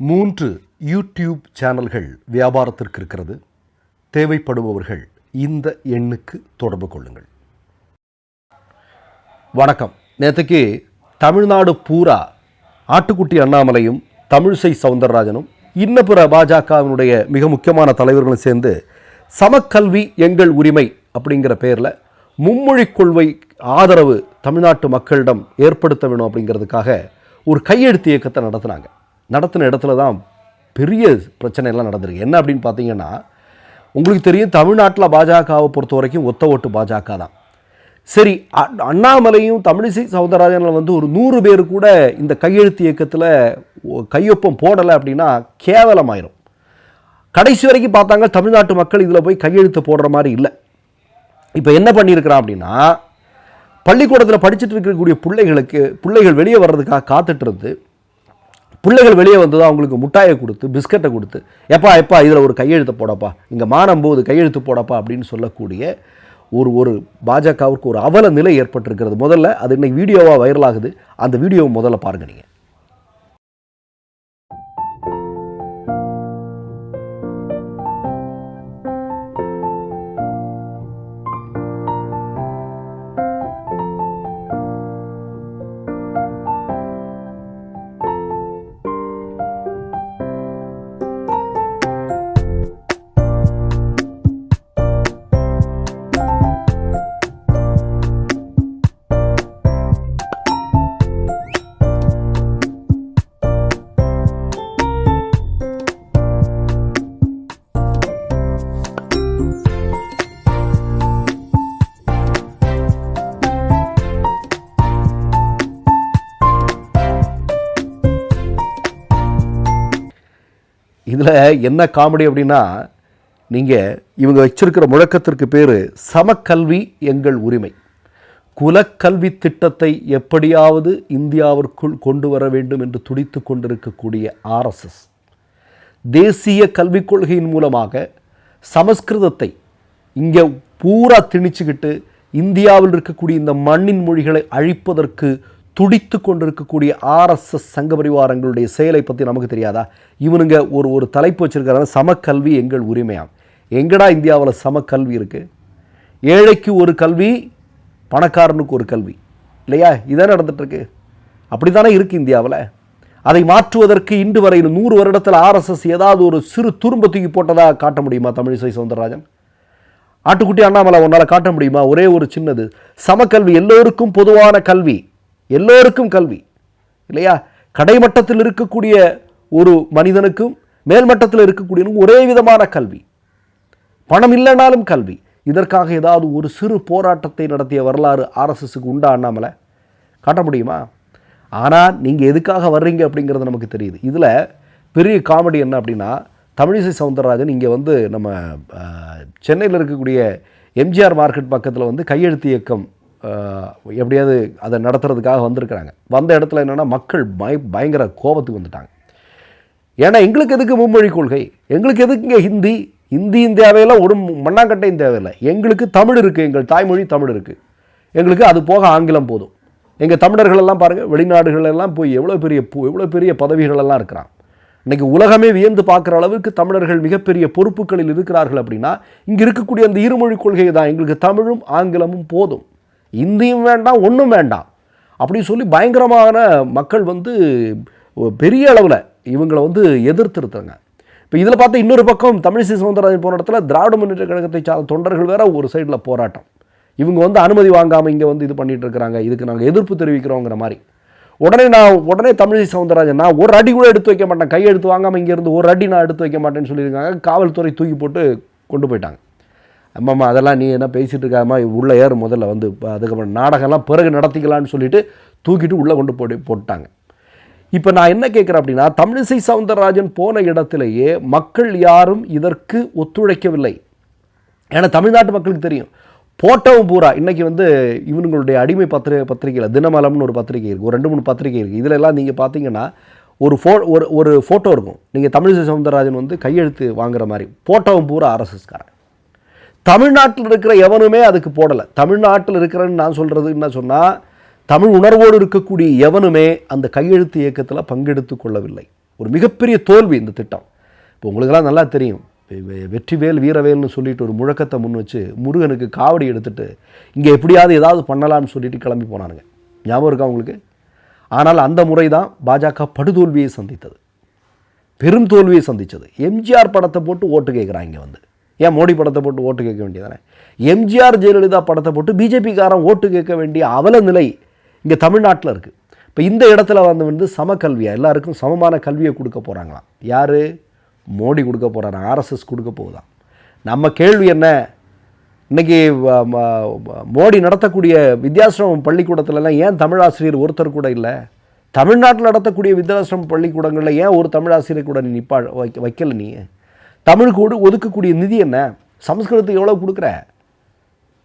மூன்று யூடியூப் சேனல்கள் வியாபாரத்திற்கு இருக்கிறது. தேவைப்படுபவர்கள் இந்த எண்ணுக்கு தொடர்பு கொள்ளுங்கள். வணக்கம். நேற்றுக்கு தமிழ்நாடு பூரா ஆட்டுக்குட்டி அண்ணாமலையும் தமிழிசை சவுந்தரராஜனும் இன்ன பிற பாஜகவினுடைய மிக முக்கியமான தலைவர்களும் சேர்ந்து சமக்கல்வி எங்கள் உரிமை அப்படிங்கிற பேரில் மும்மொழிக் கொள்கை ஆதரவு தமிழ்நாட்டு மக்களிடம் ஏற்படுத்த வேணும் அப்படிங்கிறதுக்காக ஒரு கையெழுத்து இயக்கத்தை நடத்தினாங்க. நடத்தின இடத்துல தான் பெரிய பிரச்சனை எல்லாம் நடந்திருக்கு. என்ன அப்படின்னு பார்த்தீங்கன்னா உங்களுக்கு தெரியும் தமிழ்நாட்டில் பாஜகவை பொறுத்த வரைக்கும் ஒத்த ஓட்டு பாஜக தான். சரி அண்ணாமலையும் தமிழிசை சவுந்தரராஜனில் வந்து ஒரு நூறு பேர் கூட இந்த கையெழுத்து இயக்கத்தில் கையொப்பம் போடலை அப்படின்னா கேவலமாயிரும். கடைசி வரைக்கும் பார்த்தாங்க தமிழ்நாட்டு மக்கள் இதில் போய் கையெழுத்து போடுற மாதிரி இல்லை. இப்போ என்ன பண்ணியிருக்கிறான் அப்படின்னா பள்ளிக்கூடத்தில் படிச்சுட்டு இருக்கக்கூடிய பிள்ளைகளுக்கு பிள்ளைகள் வெளியே வர்றதுக்காக காத்துட்டு இருந்து பிள்ளைகள் வெளியே வந்தது அவங்களுக்கு முட்டாயை கொடுத்து பிஸ்கட்டை கொடுத்து எப்பா எப்பா இதில் ஒரு கையெழுத்து போடப்பா இங்கே மானம் போகுது கையெழுத்து போடப்பா அப்படின்னு சொல்லக்கூடிய ஒரு ஒரு பாஜகவுக்கு ஒரு அவல நிலை ஏற்பட்டிருக்கிறது. முதல்ல அது இன்னைக்கு வீடியோவாக வைரல் ஆகுது அந்த வீடியோவை முதல்ல பாருங்க நீங்கள் இதில் என்ன காமெடி அப்படின்னா நீங்கள் இவங்க வச்சிருக்கிற முழக்கத்திற்கு பேர் சமக்கல்வி எங்கள் உரிமை. குலக்கல்வி திட்டத்தை எப்படியாவது இந்தியாவிற்குள் கொண்டு வர வேண்டும் என்று துடித்து கொண்டிருக்கக்கூடிய ஆர்எஸ்எஸ். தேசிய கல்விக் கொள்கையின் மூலமாக சமஸ்கிருதத்தை இங்கே பூரா திணிச்சுக்கிட்டு இந்தியாவில் இருக்கக்கூடிய இந்த மண்ணின் மொழிகளை அழிப்பதற்கு துடித்து கொண்டிருக்கக்கூடிய ஆர்எஸ்எஸ் சங்க பரிவாரங்களுடைய செயலை பற்றி நமக்கு தெரியாதா? இவனுங்க ஒரு ஒரு தலைப்பு வச்சுருக்கிறாங்க சமக்கல்வி எங்கள் உரிமையாம். எங்கடா இந்தியாவில் சமக்கல்வி இருக்குது ஏழைக்கு ஒரு கல்வி பணக்காரனுக்கு ஒரு கல்வி. இல்லையா? இதான் நடந்துட்டுருக்கு. அப்படி தானே இருக்குது இந்தியாவில்? அதை மாற்றுவதற்கு இன்று வரையில் நூறு வருடத்தில் ஆர்எஸ்எஸ் ஏதாவது ஒரு சிறு துரும்ப தூக்கி போட்டதாக காட்ட முடியுமா தமிழிசை சவுந்தரராஜன்? ஆட்டுக்குட்டி அண்ணாமலை உன்னால் காட்ட முடியுமா? ஒரே ஒரு சின்னது. சமக்கல்வி எல்லோருக்கும் பொதுவான கல்வி. எல்லோருக்கும் கல்வி இல்லையா? கடைமட்டத்தில் இருக்கக்கூடிய ஒரு மனிதனுக்கும் மேல்மட்டத்தில் இருக்கக்கூடியவனுக்கும் ஒரே விதமான கல்வி. பணம் இல்லைனாலும் கல்வி. இதற்காக ஏதாவது ஒரு சிறு போராட்டத்தை நடத்திய வரலாறு ஆர்எஸ்எஸ்க்கு உண்டா அண்ணாமலை? காட்ட முடியுமா? ஆனால் நீங்கள் எதுக்காக வர்றீங்க அப்படிங்கிறது நமக்கு தெரியுது. இதில் பெரிய காமெடி என்ன அப்படின்னா தமிழிசை சவுந்தரராஜன் இங்கே வந்து நம்ம சென்னையில் இருக்கக்கூடிய எம்ஜிஆர் மார்க்கெட் பக்கத்தில் வந்து கையெழுத்து இயக்கம் எப்படியாவது அதை நடத்துறதுக்காக வந்திருக்கிறாங்க. வந்த இடத்துல என்னென்னா மக்கள் பய பயங்கர கோபத்துக்கு வந்துட்டாங்க. ஏன்னா எங்களுக்கு எதுக்கு மும்மொழி கொள்கை? எங்களுக்கு எதுக்குங்க ஹிந்தி? ஹிந்தியும் தேவையில்லை ஒரு மண்ணாங்கட்டையும் தேவையில்லை. எங்களுக்கு தமிழ் இருக்குது எங்கள் தாய்மொழி தமிழ் இருக்குது எங்களுக்கு அது போக ஆங்கிலம் போதும். எங்கள் தமிழர்கள் எல்லாம் பாருங்கள் வெளிநாடுகளெல்லாம் போய் எவ்வளோ பெரிய பு- எவ்வளோ பெரிய பதவிகளெல்லாம் இருக்கிறான். இன்னைக்கு உலகமே வியந்து பார்க்குற அளவுக்கு தமிழர்கள் மிகப்பெரிய பொறுப்புகளில் இருக்கிறார்கள் அப்படின்னா இங்கே இருக்கக்கூடிய அந்த இருமொழி கொள்கை தான் எங்களுக்கு தமிழும் ஆங்கிலமும் போதும். இந்தியும் வேண்டாம் ஒன்றும் வேண்டாம். அப்படி சொல்லி பயங்கரமான மக்கள் வந்து பெரிய அளவில் இவங்களை வந்து எதிர்த்திருத்தாங்க இப்போ இதில் பார்த்தா இன்னொரு பக்கம் தமிழிசை சவுந்தரராஜன் போன இடத்துல திராவிட முன்னேற்ற கழகத்தை சார்ந்த தொண்டர்கள் வேற ஒரு சைடில் போராட்டம். இவங்க வந்து அனுமதி வாங்காமல் இங்கே வந்து இது பண்ணிகிட்டு இருக்கிறாங்க இதுக்கு நாங்கள் எதிர்ப்பு தெரிவிக்கிறோங்கிற மாதிரி. உடனே நான் உடனே தமிழிசை சவுந்தரராஜன் நான் ஒரு அடி கூட எடுத்து வைக்க மாட்டேன். கையெழுத்து வாங்காமல் இங்கேருந்து ஒரு அடி நான் எடுத்து வைக்க மாட்டேன்னு சொல்லியிருக்காங்க. காவல்துறை தூக்கி போட்டு கொண்டு போயிட்டாங்க. அம்மாம்மா அதெல்லாம் நீ என்ன பேசிகிட்டு இருக்காமா உள்ளே ஏறு முதல்ல வந்து அதுக்கப்புறம் நாடகம்லாம் பிறகு நடத்திக்கலாம்னு சொல்லிட்டு தூக்கிட்டு உள்ளே கொண்டு போட்டு போட்டாங்க. இப்போ நான் என்ன கேட்குறேன் அப்படின்னா தமிழிசை சவுந்தரராஜன் போன இடத்திலேயே மக்கள் யாரும் இதற்கு ஒத்துழைக்கவில்லை. ஏன்னா தமிழ்நாட்டு மக்களுக்கு தெரியும். போட்டவும் பூரா இன்னைக்கு வந்து இவனுங்களுடைய அடிமை பத்திரிகை பத்திரிகையில் தினமலம்னு ஒரு பத்திரிகை இருக்குது ஒரு ரெண்டு மூணு பத்திரிகை இருக்குது இதிலெல்லாம் நீங்கள் பார்த்தீங்கன்னா ஒரு ஃபோ ஒரு ஒரு ஃபோட்டோ இருக்கும். நீங்கள் தமிழிசை சவுந்தரராஜன் வந்து கையெழுத்து வாங்குற மாதிரி போட்டவும் பூரா ஆர்எஸ்எஸ்காரன் தமிழ்நாட்டில் இருக்கிற எவனுமே அதுக்கு போடலை. தமிழ்நாட்டில் இருக்கிறேன்னு நான் சொல்கிறது என்ன சொன்னால் தமிழ் உணர்வோடு இருக்கக்கூடிய எவனுமே அந்த கையெழுத்து இயக்கத்தில் பங்கெடுத்து கொள்ளவில்லை. ஒரு மிகப்பெரிய தோல்வி இந்த திட்டம். இப்போ உங்களுக்கெல்லாம் நல்லா தெரியும். வெற்றிவேல் வீரவேல்னு சொல்லிட்டு ஒரு முழக்கத்தை முன் வச்சு முருகனுக்கு காவடி எடுத்துட்டு இங்கே எப்படியாவது ஏதாவது பண்ணலாம்னு சொல்லிட்டு கிளம்பி போனானுங்க. ஞாபகம் இருக்கா உங்களுக்கு? ஆனால் அந்த முறை தான் பாஜக படுதோல்வியை சந்தித்தது. பெரும் தோல்வியை சந்தித்தது. எம்ஜிஆர் படத்தை போட்டு ஓட்டு கேட்குறாங்க இங்கே வந்து. ஏன் மோடி படத்தை போட்டு ஓட்டு கேட்க வேண்டியதானே? எம்ஜிஆர் ஜெயலலிதா படத்தை போட்டு பிஜேபிக்காரன் ஓட்டு கேட்க வேண்டிய அவல நிலை இங்கே தமிழ்நாட்டில் இருக்குது இப்போ இந்த இடத்துல வந்து வந்து சம எல்லாருக்கும் சமமான கல்வியை கொடுக்க போகிறாங்களாம் யார்? மோடி கொடுக்க போகிறாங்க ஆர்எஸ்எஸ் கொடுக்க போகுதான் நம்ம கேள்வி என்ன? இன்னைக்கு வ- மோடி நடத்தக்கூடிய வித்யாசிரமம் பள்ளிக்கூடத்துலலாம் ஏன் தமிழாசிரியர் ஒருத்தர் கூட இல்லை? தமிழ்நாட்டில் நடத்தக்கூடிய வித்யாசிரம பள்ளிக்கூடங்களில் ஏன் ஒரு தமிழாசிரியர் கூட நீ நிப்பா வைக்க வைக்கல நீ? தமிழுக்கு ஒடு- ஒதுக்கக்கூடிய நிதி என்ன? சமஸ்கிருதத்துக்கு எவ்வளோ கொடுக்குற?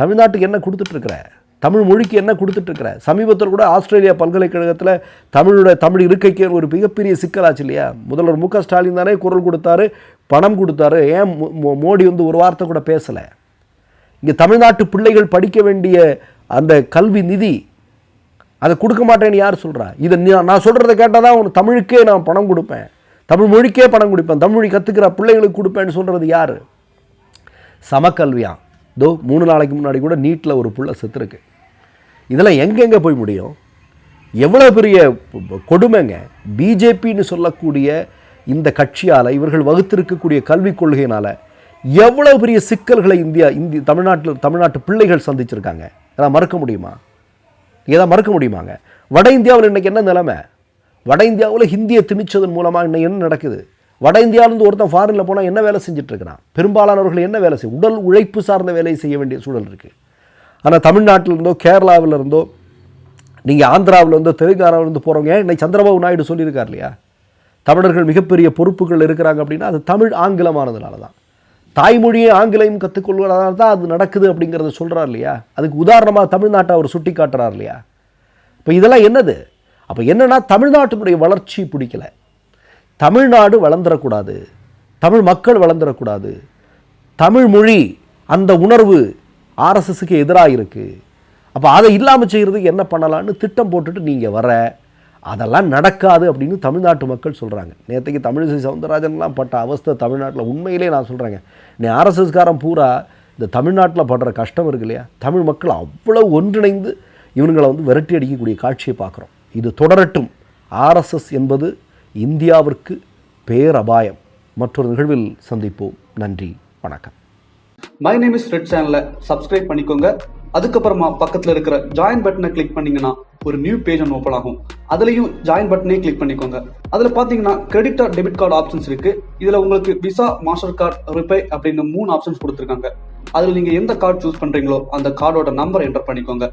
தமிழ்நாட்டுக்கு என்ன கொடுத்துட்ருக்குற? தமிழ் மொழிக்கு என்ன கொடுத்துட்ருக்குற? சமீபத்தில் கூட ஆஸ்திரேலியா பல்கலைக்கழகத்தில் தமிழோட தமிழ் இருக்கைக்கு ஒரு மிகப்பெரிய சிக்கலாச்சு இல்லையா? முதல்வர் மு க ஸ்டாலின் தானே குரல் கொடுத்தாரு பணம் கொடுத்தாரு. ஏன் மோ- மோ- மோடி வந்து ஒரு வார்த்தை கூட பேசலை? இங்கே தமிழ்நாட்டு பிள்ளைகள் படிக்க வேண்டிய அந்த கல்வி நிதி அதை கொடுக்க மாட்டேன்னு யார் சொல்கிறா இதை நான் சொல்கிறத கேட்டால் தான் உனக்கு தமிழுக்கே நான் பணம் கொடுப்பேன். தமிழ் மொழிக்கே பணம் கொடுப்பேன் தமிழ் மொழி கற்றுக்கிற பிள்ளைகளுக்கு கொடுப்பேன்னு சொல்கிறது யார்? சமக்கல்வியாம் தோ மூணு நாளைக்கு முன்னாடி கூட நீட்டில் ஒரு புள்ள செத்துருக்கு. இதெல்லாம் எங்கெங்கே போய் முடியும்? எவ்வளோ பெரிய கொடுமைங்க. பிஜேபின்னு சொல்லக்கூடிய இந்த கட்சியால் இவர்கள் வகுத்திருக்கக்கூடிய கல்விக் கொள்கையினால் எவ்வளோ பெரிய சிக்கல்களை இந்தியா இந்திய தமிழ்நாட்டில் தமிழ்நாட்டு பிள்ளைகள் சந்திச்சிருக்காங்க. இதெல்லாம் மறக்க முடியுமா? இதை மறக்க முடியுமாங்க? வட இந்தியாவில் இன்றைக்கி என்ன நிலைமை? வட இந்தியாவில் ஹிந்தியை திணிச்சதன் மூலமாக இன்னைக்கு என்ன நடக்குது? வட இந்தியாவிலேருந்து ஒருத்தன் ஃபாரினில் போனால் என்ன வேலை செஞ்சிட்ருக்கிறான் பெரும்பாலானவர்கள் என்ன வேலை செய்யும் உடல் உழைப்பு சார்ந்த வேலையை செய்ய வேண்டிய சூழல் இருக்குது ஆனால் தமிழ்நாட்டில் இருந்தோ கேரளாவில் இருந்தோ நீங்கள் ஆந்திராவில் இருந்தோ போகிறவங்க இன்னைக்கு சந்திரபாபு நாயுடு சொல்லியிருக்கார் இல்லையா? தமிழர்கள் மிகப்பெரிய பொறுப்புகள் இருக்கிறாங்க அப்படின்னா அது தமிழ் ஆங்கிலமானதுனால தான் தாய்மொழியை ஆங்கிலம் கற்றுக்கொள்வதனால தான் அது நடக்குது அப்படிங்கிறத சொல்கிறார் இல்லையா? அதுக்கு உதாரணமாக தமிழ்நாட்டை அவர் சுட்டி காட்டுறார் இல்லையா? இப்போ இதெல்லாம் என்னது? அப்போ என்னென்னா தமிழ்நாட்டினுடைய வளர்ச்சி பிடிக்கல. தமிழ்நாடு வளர்ந்துடக்கூடாது தமிழ் மக்கள் வளர்ந்துடக்கூடாது தமிழ் மொழி அந்த உணர்வு ஆர்எஸ்எஸ்க்கு எதிராக இருக்குது அப்போ அதை இல்லாமல் செய்கிறதுக்கு என்ன பண்ணலான்னு திட்டம் போட்டுட்டு நீங்கள் வர அதெல்லாம் நடக்காது அப்படின்னு தமிழ்நாட்டு மக்கள் சொல்கிறாங்க நேற்றுக்கு தமிழிசை சவுந்தரராஜன்லாம் பட்ட அவஸ்தை தமிழ்நாட்டில் உண்மையிலே நான் சொல்கிறேங்க நீ ஆர்எஸ்எஸ்காரன் பூரா இந்த தமிழ்நாட்டில் படுற கஷ்டம் இருக்கு இல்லையா? தமிழ் மக்கள் அவ்வளோ ஒன்றிணைந்து இவங்களை வந்து விரட்டி அடிக்கக்கூடிய காட்சியை பார்க்குறோம். இது தொடரட்டும். ஆர்எஸ்எஸ் என்பது இந்தியாவிற்கு பேரபாயம். மற்றொரு நிகழ்வில் சந்திப்போம். நன்றி. வணக்கம். மை நேம் இஸ் ரெட் சேனலை சப்ஸ்கிரைப் பண்ணிக்கோங்க. அதுக்கப்புறமா பக்கத்தில் இருக்கிற ஜாயின் பட்டனை கிளிக் பண்ணீங்கன்னா ஒரு நியூ பேஜ் ஒன்று ஓப்பன் ஆகும். அதுலேயும் ஜாயின் பட்டனே கிளிக் பண்ணிக்கோங்க. அதில் பார்த்தீங்கன்னா credit or debit card options இருக்கு. இதில் உங்களுக்கு விசா மாஸ்டர் கார்டு ரிப்பே அப்படின்னு மூணு ஆப்ஷன்ஸ் கொடுத்துருக்காங்க. அதில் நீங்க எந்த கார்டு சூஸ் பண்ணுறீங்களோ அந்த கார்டோட நம்பர் என்டர் பண்ணிக்கோங்க.